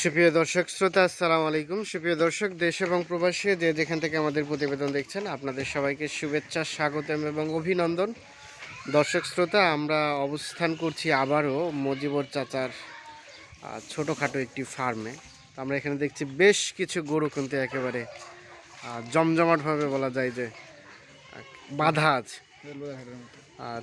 সুপ্রিয় দর্শক, শ্রোতা, আসসালামু আলাইকুম। সুপ্রিয় দর্শক, দেশ এবং প্রবাসী যে যেখান থেকে আমাদের প্রতিবেদন দেখছেন, আপনাদের সবাইকে শুভেচ্ছা, স্বাগতম এবং অভিনন্দন। দর্শক, শ্রোতা, আমরা অবস্থান করছি আবারও মজিবর চাচার ছোটোখাটো একটি ফার্মে। আমরা এখানে দেখছি বেশ কিছু গরু কিন্তু একেবারে জমজমাটভাবে বলা যায় যে বাধা আছে।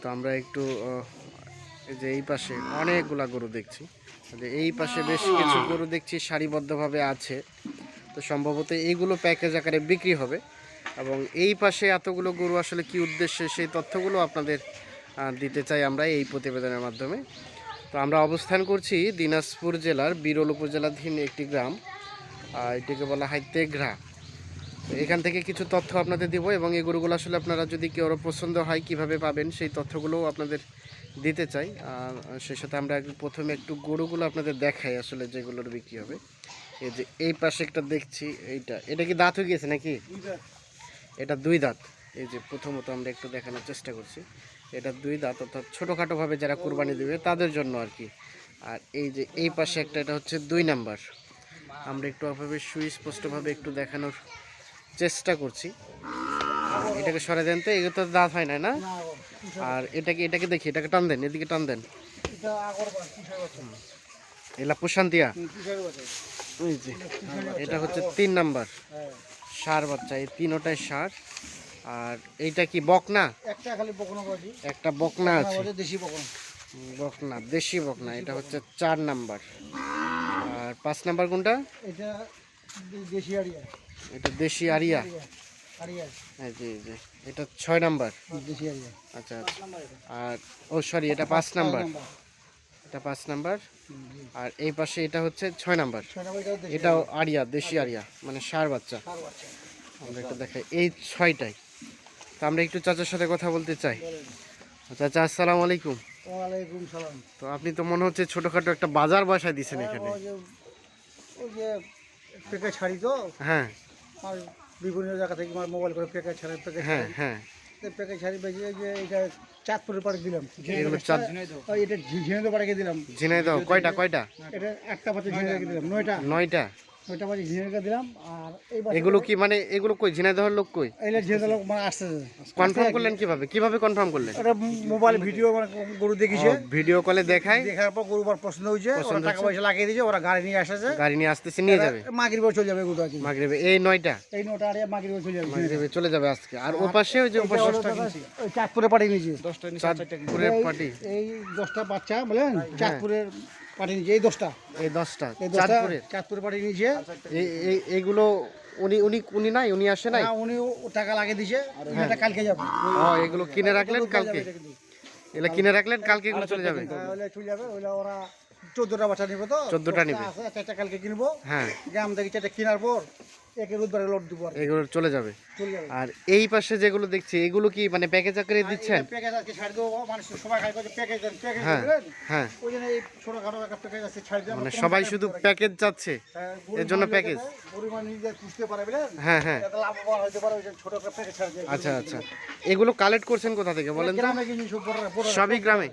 তো আমরা একটু এই যে এই পাশে অনেকগুলা গরু দেখছি। যে এই পাশে বেশ কিছু গরু দেখছি সারিবদ্ধভাবে আছে। তো সম্ভবত এইগুলো প্যাকেজ আকারে বিক্রি হবে। এবং এই পাশে এতগুলো গরু আসলে কি উদ্দেশ্যে সেই তথ্যগুলো আপনাদের দিতে চাই আমরা এই প্রতিবেদনের মাধ্যমে। তো আমরা অবস্থান করছি দিনাজপুর জেলার বিরল উপজেলাধীন একটি গ্রাম এটিকে বলা হয় তেঘরা। এখান থেকে কিছু তথ্য আপনাদের দিব এবং এই গরুগুলো আসলে আপনারা যদি কেউ পছন্দ হয় কীভাবে পাবেন সেই তথ্যগুলোও আপনাদের দিতে চাই। আর সেই সাথে আমরা প্রথমে একটু গরুগুলো আপনাদের দেখাই আসলে যেগুলোর বিক্রি হবে। এই যে এই পাশে একটা দেখছি এইটা। এটা কি দাঁত হয়ে গেছে নাকি? এটা দুই দাঁত। এই যে প্রথমত আমরা একটু দেখানোর চেষ্টা করছি। এটা দুই দাঁত অর্থাৎ ছোটোখাটোভাবে যারা কুরবানি দেবে তাদের জন্য আর কি। আর এই যে এই পাশে একটা এটা হচ্ছে দুই নাম্বার। আমরা একটু অভাবে সুস্পষ্টভাবে একটু দেখানোর চেষ্টা করছি। এটাকে সরে দেন তো এগুলো তো দাঁত হয় না? না আর এটাকে এটাকে দেখি এটাকে টান দেন এদিকে টান দেন। এলা প্রশান্তিয়া ওই যে এটা হচ্ছে তিন নাম্বার। সার বাচ্চা এই তিনোটাই সার। আর এইটা কি বকনা? একটা খালি বকনা একটা বকনা আছে। দেশি বকনা। বকনা দেশি বকনা এটা হচ্ছে চার নাম্বার। আর পাঁচ নাম্বার কোনটা? এটা দেশি আড়িয়া। এটা দেশি আরিয়া আড়িয়া এই যে এই যে এটা ছয় নাম্বার? দেশি আচ্ছা আচ্ছা। আর ও সরি এটা পাঁচ নাম্বার। এটা পাঁচ নাম্বার। আর এই পাশে এটা হচ্ছে ছয় নাম্বার। এটাও আরিয়া দেশি আরিয়া মানে সার বাচ্চা। আমরা একটু দেখাই। এই ছয়টাই। তো আমরা একটু চাচার সাথে কথা বলতে চাই। চাচা আসসালামু আলাইকুম। ওয়ালাইকুম সালাম। তো আপনি তো মনে হচ্ছে ছোটোখাটো একটা বাজার বাসায় দিচ্ছেন এখানে। ওই যে ওই যে পেকে ছাড়ি তো? হ্যাঁ। আর বিভিন্ন জায়গা থেকে আমার মোবাইল করে প্যাকেট ছাড়ে প্যাকেট হ্যাঁ হ্যাঁ। পেকে ছাড়ি বেঁচে যে এটা চাঁদপুরের পাড়ে দিলাম। এটা ঝিনাইদহ পাড়ে দিলাম। ঝিনাইদহ কয়টা কয়টা? এটা একটা পাতে ঝিনাইদহ দিলাম নয়টা। নয়টা? নয়টা পাশে ঝিনাইদহ দিলাম আর এই এগুলো কি মানে এগুলো কই ঝিনাইদহের লোক কই? এইটা ঝিনাইদহ লোক মানে আসতেছে কনফার্ম করলেন কীভাবে? কীভাবে কনফার্ম করলেন? ওটা মোবাইল ভিডিও মানে গরু দেখিছে। ভিডিও কলে দেখায়। দেখার পর গরু বার পছন্দ হয়েছে ওরা টাকা পয়সা লাগিয়ে দিয়েছে ওরা গাড়ি নিয়ে আসেছে। গাড়ি নিয়ে আসতেছে নিয়ে যাবে। মাগির বছর চলে যাবে গরু মাগরিবে এই নয়টা? এই আর চলে যাবে। মাগরিবে চলে যাবে আজকে। আর ও পাশে ওই যে ও পাশে ওই চাঁদপুরে পাঠিয়ে নিয়েছে। চাঁদপুরের পার্টি। এই দশটা বাচ্চা বলেন চাঁদপুরের পাঠিয়ে নিয়েছে এই দশটা। এই দশটা এই চাঁদপুরের। চাঁদপুরে পাঠিয়ে নিয়েছে। এইগুলো উনি উনি উনি নাই উনি আসে নাই? না, উনি টাকা লাগিয়ে দিয়েছে এটা কালকে যাবে। ও এগুলো কিনে রাখলেন কালকে এগুলো কিনে রাখলেন কালকে এগুলো চলে যাবে? চলে যাবে ওরা চোদ্দটা বাচ্চা নিবে তো। 14টা নিবে। একটা একটা কালকে কিনবো। হ্যাঁ। গ্রাম থেকে চারটা কেনার পর দিব এগুলো চলে যাবে। আর এই পাশে যেগুলো দেখছি এগুলো কি মানে প্যাকেজ আকারে দিচ্ছেন? প্যাকেজ আজকে ছাড় দেবো মানুষ সবাই খাই করছে প্যাকেজ দেন প্যাকেজ হ্যাঁ হ্যাঁ। ওই জন্য এই ছোটখাটো একটা প্যাকেজ আছে ছাড় দেবো মানে সবাই শুধু প্যাকেজ চাচ্ছে এর জন্য প্যাকেজ গরিব মানুষ নিজে পুষতে পারে বুঝলেন? হ্যাঁ হ্যাঁ। যাতে লাভবান হতে পারে ওই জন্য ছোট একটা প্যাকেজ ছাড় দিয়ে আচ্ছা আচ্ছা। এগুলো কালেক্ট করছেন কোথা থেকে বলেন গ্রামে কিছু সব বড় বড় সবই গ্রামে।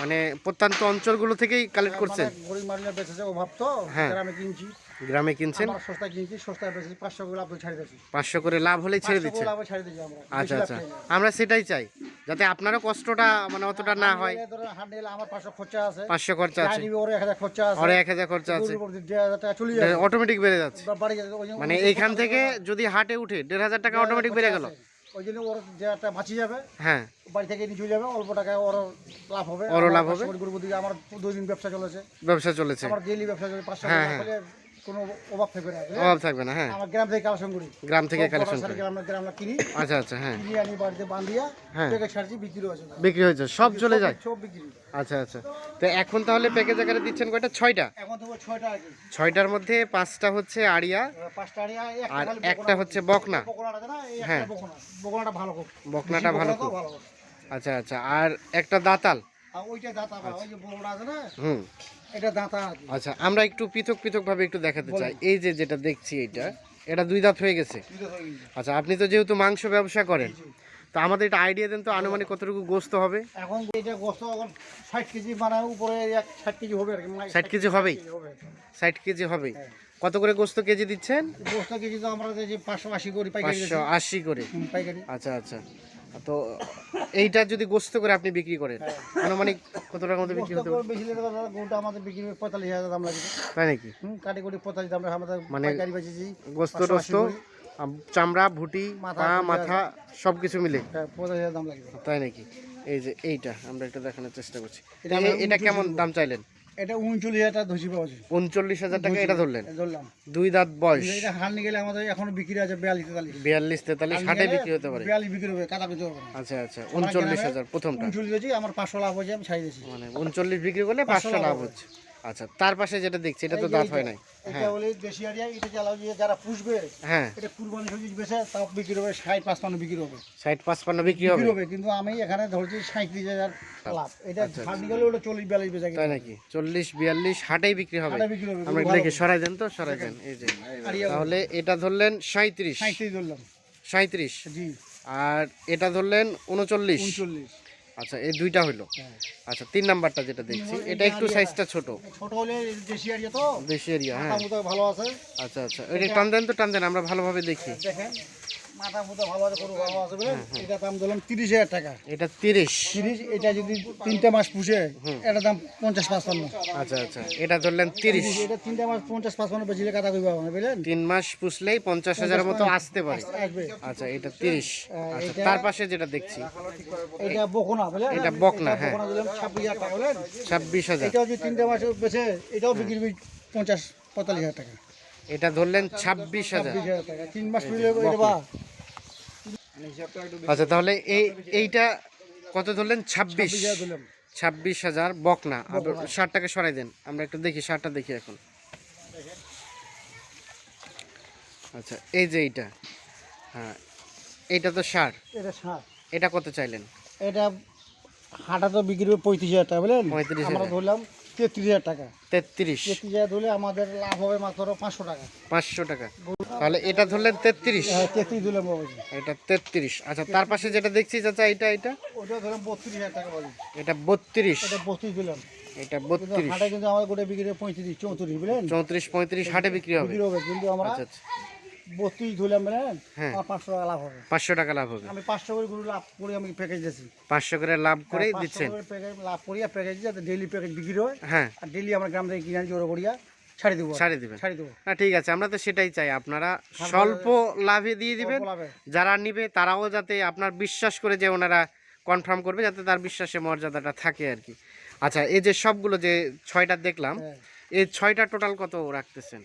মানে প্রত্যন্ত অঞ্চলগুলো থেকেই কালেক্ট করছেন? মানে গরিব মানুষের বেঁচেছে অভাব তো। হ্যাঁ। গ্রামে কিনছি। গ্রামে কিনছেন? সস্তায় কিনছি সস্তায় বেঁচেছি পাঁচশো করে লাভ ছাড়ি দিয়েছি। পাঁচশো করে লাভ হলেই ছেড়ে আমরা আচ্ছা আচ্ছা। আমরা সেটাই চাই যাতে আপনারও কষ্টটা মানে অতটা না হয়। আমার পাঁচশো খরচা আছে। পাঁচশো খরচা আছে। ওর এক হাজার খরচা আছে। এক হাজার খরচা যাবে। অটোমেটিক বেড়ে যাচ্ছে। মানে এইখান থেকে যদি হাটে উঠে দেড় হাজার টাকা অটোমেটিক বেড়ে গেল। ওই জন্য ওর দেড়টা বাঁচি যাবে। হ্যাঁ। বাড়ি থেকে নিয়ে চলে যাবে অল্প টাকায় ওর লাভ হবে। ওর লাভ হবে। গরু দিকে আমার দুই দিন ব্যবসা চলেছে। ব্যবসা চলেছে। আমার ডেইলি ব্যবসা চলে পাঁচশো হ্যাঁ, টাকা হলে কোনো অভাব থাকবে না অভাব থাকবে না হ্যাঁ। আমার গ্রাম থেকে কালেকশন করি। গ্রাম থেকে কালেকশন করে। গ্রাম কিনি। আচ্ছা আচ্ছা হ্যাঁ। কিনে আনি বাড়িতে বান্ধিয়া হ্যাঁ। প্যাকেট বিক্রি হয়েছে। বিক্রি হয়েছে সব চলে যায়? সব বিক্রি। আচ্ছা আচ্ছা। তো এখন তাহলে প্যাকেজ আকারে দিচ্ছেন কয়টা? ছয়টা? এখন তো ছয়টা আর কি। ছয়টার মধ্যে পাঁচটা হচ্ছে আড়িয়া পাঁচটা আড়িয়া একটা আর একটা হচ্ছে বকনা। হ্যাঁ। বকনাটা ভালো খুব। বকনাটা ভালো খুব। আচ্ছা আচ্ছা। আর একটা দাঁতাল? ওইটা দাঁতা বা ওই যে বকনা আছে না? হুম। এটা দাঁতা আচ্ছা আমরা একটু পৃথক পৃথক ভাবে একটু দেখাতে চাই। এই যে যেটা দেখছি এটা এটা দুই দাঁত হয়ে গেছে। আচ্ছা আপনি তো যেহেতু মাংস ব্যবসা করেন তো আমাদের এটা আইডিয়া দেন তো আনুমানিক কতটুকু গোস্ত হবে? এখন এটা গোস্ত এখন ষাট কেজি মানে উপরে এক ষাট কেজি হবে আর কি মানে 60 কেজি হবেই? ষাট কেজি হবে। হ্যাঁ। কত করে গোস্ত কেজি দিচ্ছেন? গোস্ত কেজি তো আমরা যে পাঁচশো আশি করি পাইকারি পাঁচশো আশি করে। পাইকারি। আচ্ছা আচ্ছা। তো এইটা যদি গোস্ত করে আপনি বিক্রি করেন আনুমানিক কত টাকার মধ্যে বিক্রি হতে পারে? বেশি গরুটা আমাদের বিক্রি হবে পঁয়তাল্লিশ হাজার দাম লাগে তাই নাকি? হুম কাটি কুটি পঁয়তাল্লিশ দাম আমরা মানে পাইকারি বেচেছি গোস্ত পাঁচশো টোস্ত চামড়া ভুটি মাথা, মাথা সব কিছু মিলে। হ্যাঁ, পঁয়তাল্লিশ হাজার দাম লাগে তাই নাকি? এই যে এইটা আমরা একটু দেখানোর চেষ্টা করছি। এটা কেমন দাম চাইলেন? এটা উনচল্লিশ হাজার পাওয়া উনচল্লিশ হাজার টাকা এটা ধরলেন? ধরলাম। দুই দাঁত বয়স। এটা হার নিয়ে গেলে আমাদের এখন বিক্রি আছে বিয়াল্লিশ তেতাল্লিশ। বিয়াল্লিশ তেতাল্লিশ ষাটে বিক্রি হতে পারে। বিয়াল্লিশ বিক্রি হবে কাটা বিক্রি হবে আচ্ছা আচ্ছা উনচল্লিশ হাজার প্রথমটা। উনচল্লিশ আমার পাঁচশো লাভ হয়েছে আমি ছাড়িয়ে দিয়েছি। মানে উনচল্লিশ বিক্রি করলে পাঁচশো লাভ হচ্ছে। আচ্ছা তার পাশে যেটা দেখছি এটা তো দাঁত হয় নাই। এটা বলে দেশি আরিয়া এটা চালাও যে যারা পুষবে হ্যাঁ। এটা কুরবানি সবজি বেছে তাও বিক্রি হবে ষাট পাঁচপান্ন বিক্রি হবে। ষাট পাঁচপান্ন বিক্রি হবে? হবে কিন্তু আমি এখানে ধরছি সাঁত্রিশ হাজার লাভ। এটা নিয়ে গেলে ওটা চল্লিশ বিয়াল্লিশ বেচা তাই নাকি? চল্লিশ বিয়াল্লিশ হাটেই বিক্রি হবে। আমরা দেখি সরাই দেন তো সরাই দেন এই যে। তাহলে এটা ধরলেন সাঁত্রিশ সাঁত্রিশ ধরলাম। সাঁত্রিশ জি। আর এটা ধরলেন উনচল্লিশ। উনচল্লিশ। আচ্ছা এই দুইটা হইল? হ্যাঁ। আচ্ছা তিন নাম্বারটা যেটা দেখছি এটা একটু সাইজটা ছোট। ছোট হলে দেশি এরিয়া তো? দেশি এরিয়া হ্যাঁ। ভালো আছে। আচ্ছা আচ্ছা এটা টান দেন তো টান দেন আমরা ভালোভাবে দেখি। দেখেন। মাথা মুথা ভালো আছে গরু ভালো আছে বুঝলেন? হ্যাঁ, এটা দাম ধরলাম তিরিশ হাজার টাকা। এটা তিরিশ। তিরিশ এটা যদি তিনটা মাস পুষে এটা দাম পঞ্চাশ পাঁচপান্ন। আচ্ছা আচ্ছা। এটা ধরলেন তিরিশ। এটা তিনটা মাস পঞ্চাশ পাঁচপান্ন বেচিলে কাটা করবে না বুঝলেন? তিন মাস পুষলেই পঞ্চাশ হাজারের মতো আসতে পারে। আচ্ছা এটা তিরিশ। আচ্ছা তার পাশে যেটা দেখছি। এটা বকনা বুঝলেন? এটা বকনা, হ্যাঁ। ছাব্বিশ হাজার টাকা বুঝলেন? ছাব্বিশ হাজার। এটাও যদি তিনটা মাস বেছে এটাও বিক্রি পঞ্চাশ পঁয়তাল্লিশ হাজার টাকা। এটা ধরলেন ছাব্বিশ হাজার। হাজার তিন মাস আচ্ছা তাহলে এই এইটা কত ধরলেন? ছাব্বিশ। ছাব্বিশ হাজার বকনা। ষাটটাকে সরাই দেন। আমরা একটু দেখি ষাটটা দেখি এখন। আচ্ছা এই যে এইটা। হ্যাঁ এইটা তো সার এটা এটা কত চাইলেন? এটা হাটা তো বিক্রি পঁয়ত্রিশ হাজার টাকা বুঝলেন? পঁয়ত্রিশ হাজার। ধরলাম তেত্রিশ হাজার টাকা। তেত্রিশ। তেত্রিশ হাজার ধরলে আমাদের লাভ হবে মাত্র পাঁচশো টাকা। পাঁচশো টাকা। তাহলে এটা ধরলেন তেত্রিশ? হ্যাঁ তেত্রিশ বাবাজি এটা তেত্রিশ। আচ্ছা তার পাশে যেটা দেখছি চাচা এটা এটা? ওটা ধরলাম বত্রিশ হাজার টাকা বাজি এটা বত্রিশ। এটা বত্রিশ দিলাম এটা বত্রিশ। হাটে কিন্তু আমাদের গোটা বিক্রি পঁয়ত্রিশ চৌত্রিশ বুঝলেন? চৌত্রিশ পঁয়ত্রিশ হাটে বিক্রি হবে। বিক্রি হবে কিন্তু আমরা আচ্ছা আচ্ছা। বত্রিশ হ্যাঁ। পাঁচশো টাকা লাভ হবে। পাঁচশো টাকা লাভ হবে। আমি পাঁচশো করে গরু লাভ করে আমি প্যাকেজ দিয়েছি। পাঁচশো করে লাভ দিচ্ছেন। করে প্যাকেজ লাভ করিয়া প্যাকেজ যাতে ডেইলি প্যাকেজ বিক্রি হয়। হ্যাঁ। আর ডেইলি আমার গ্রাম থেকে কিনে আনি জোর করিয়া ছাড়ি দেবো। ছাড়ে দিবেন। ছাড়ি দেবো। না ঠিক আছে আমরা তো সেটাই চাই। আপনারা স্বল্প লাভে দিয়ে দিবেন। যারা নিবে তারাও যাতে আপনার বিশ্বাস করে যে ওনারা কনফার্ম করবে যাতে তার বিশ্বাসে মর্যাদাটা থাকে আর কি। আচ্ছা এই যে সবগুলো যে ছয়টা দেখলাম হ্যাঁ। এই ছয়টা টোটাল কত রাখতেছেন?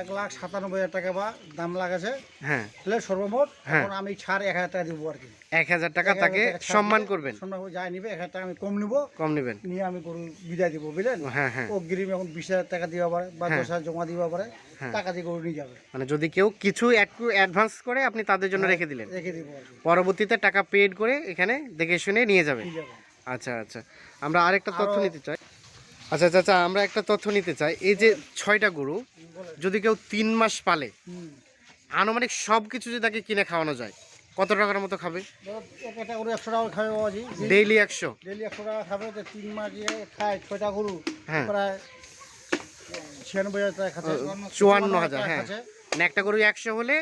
এক লাখ সাতানব্বই হাজার টাকা বা দাম লাগাছে। হ্যাঁ। তাহলে সর্বমোট হ্যাঁ। আমি ছাড় এক হাজার টাকা দিব আর কি। এক হাজার টাকা তাকে সম্মান করবেন। সম্মান যাই নিবে এক হাজার টাকা আমি কম নিব। কম নেবেন। নিয়ে আমি গরু বিদায় দিব বুঝলেন? হ্যাঁ হ্যাঁ। ও গরিব এখন বিশ হাজার টাকা দিবা পারে বা হ্যাঁ। দশ হাজার জমা দিবা পারে হ্যাঁ। টাকা দিয়ে গরু নিয়ে যাবে। মানে যদি কেউ কিছু একটু অ্যাডভান্স করে আপনি তাদের জন্য রেখে দিলেন। রেখে দিব পরবর্তীতে টাকা পেড করে এখানে দেখে শুনে নিয়ে যাবে। নিয়ে যাবে। আচ্ছা আচ্ছা। আমরা আরেকটা তথ্য নিতে চাই। আচ্ছা চাচা আমরা একটা তথ্য নিতে চাই। এই যে ছয়টা গরু যদি কেউ তিন মাস পালে আনুমানিক সব কিছু যদি তাকে কিনে খাওয়ানো যায় কত টাকার মতো খাবে? একটা গরু একশো। টাকা খাবে বাবাজি ডেইলি একশো ডেলি একশো টাকা খাবে তো তিন মাস খায় ছয়টা গরু হ্যাঁ। প্রায় ছিয়ানব্বই হাজার চুয়ান্ন হাজার হ্যাঁ। একটা গরু একশো হলে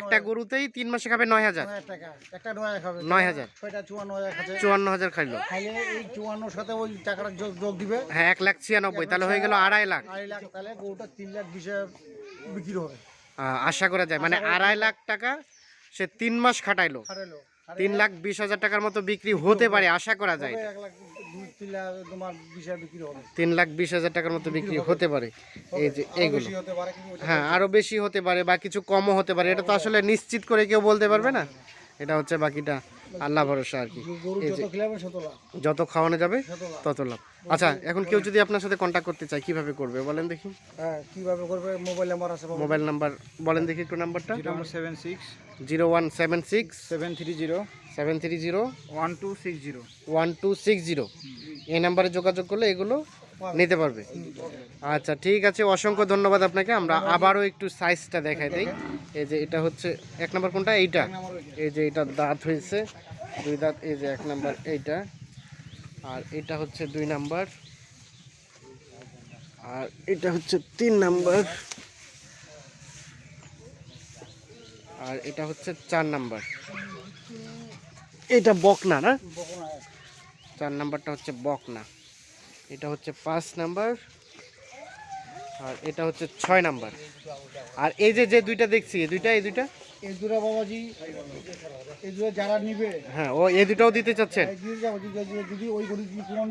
একটা গরুতেই তিন মাসে খাবে নয় হাজার। নয় হাজার টাকা একটা নয় হাজার খাবে। নয় হাজার। ছয়টা চুয়ান্ন হাজার খাচ্ছে চুয়ান্ন হাজার খাইলো। খাইলে এই চুয়ান্নর সাথে ওই টাকাটা যোগ যোগ দিবে। হ্যাঁ এক লাখ ছিয়ানব্বই তাহলে হয়ে গেল আড়াই লাখ। আড়াই লাখ তাহলে গরুটা তিন লাখ বিশে বিক্রি হবে। আশা করা যায়। মানে আড়াই লাখ টাকা সে তিন মাস খাটাইলো। তিন লাখ বিশ হাজার টাকার মতো বিক্রি হতে পারে আশা করা যায়। তিন লাখ তোমার বিশে বিক্রি হবে। তিন লাখ বিশ হাজার টাকার মতো বিক্রি হতে পারে। এই যে এইগুলো হ্যাঁ আরও বেশি হতে পারে বা কিছু কমও হতে পারে। এটা তো আসলে নিশ্চিত করে কেউ বলতে পারবে না। এটা হচ্ছে বাকিটা আল্লাহ ভরসা আর কি। যত খাওয়ানো যাবে তত লাভ। আচ্ছা এখন কেউ যদি আপনার সাথে কন্ট্যাক্ট করতে চায় কীভাবে করবে বলেন দেখি। হ্যাঁ কীভাবে করবে? মোবাইল নাম্বার আছে মোবাইল নাম্বার বলেন দেখি একটু নাম্বারটা number seven six. Zero one seven six. Seven three zero. Seven three zero one two six zero. One two six zero. এই নাম্বারে যোগাযোগ করলে এগুলো নিতে পারবে। আচ্ছা ঠিক আছে অসংখ্য ধন্যবাদ আপনাকে। আমরা আবারও একটু সাইজটা দেখাই দিই। এই যে এটা হচ্ছে এক নম্বর কোনটা? এইটা। এই যে এটা দাঁত হয়েছে দুই দাঁত এই যে এক নাম্বার এইটা। আর এটা হচ্ছে দুই নাম্বার। আর এটা হচ্ছে তিন নাম্বার। আর এটা হচ্ছে চার নাম্বার। এটা বকনা না? চার নাম্বারটা হচ্ছে বকনা। এটা হচ্ছে পাঁচ নাম্বার। আর এটা হচ্ছে ছয় নাম্বার। আর এই যে যে দুইটা দেখছি এই দুইটা এই দুইটা? এই দুটা বাবাজি এই দুটো যারা নিবে হ্যাঁ ও এই দুটাও দিতে চাচ্ছেন? যদি- ওই গরু যদি পুরো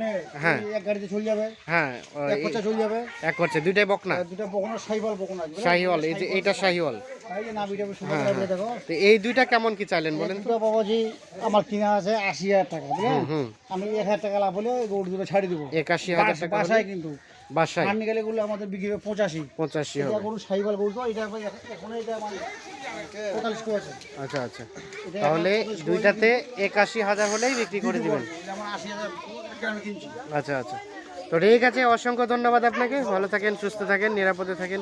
হ্যাঁ। এক গাড়িতে চলে যাবে হ্যাঁ এক খরচা চলে যাবে। এক দুইটাই বকনা? আর দুটা বকনা বকনা? শাহিওয়াল এই যে এইটা শাহিওয়াল এই হ্যাঁ, তো এই দুইটা কেমন কি চাইলেন বলেন? বাবাজি আমার কিনা আছে আশি হাজার টাকা আমি এক হাজার টাকা লাভ হলে গরু দুটো ছাড়ি দেবো। একাশি হাজার টাকা বাসায় কিন্তু। বাসায়? গেলে গুলো আমাদের বিক্রি হবে পঁচাশি। পঁচাশি হবে। গরু সাইবাল গরু তো এটা এখন এটা মানে পঁয়তাল্লিশ করে আছে। আচ্ছা আচ্ছা। তাহলে দুইটাতে একাশি হাজার হলেই বিক্রি করে দিবেন। আচ্ছা আচ্ছা। তো ঠিক আছে অসংখ্য ধন্যবাদ আপনাকে। ভালো থাকেন সুস্থ থাকেন নিরাপদে থাকেন।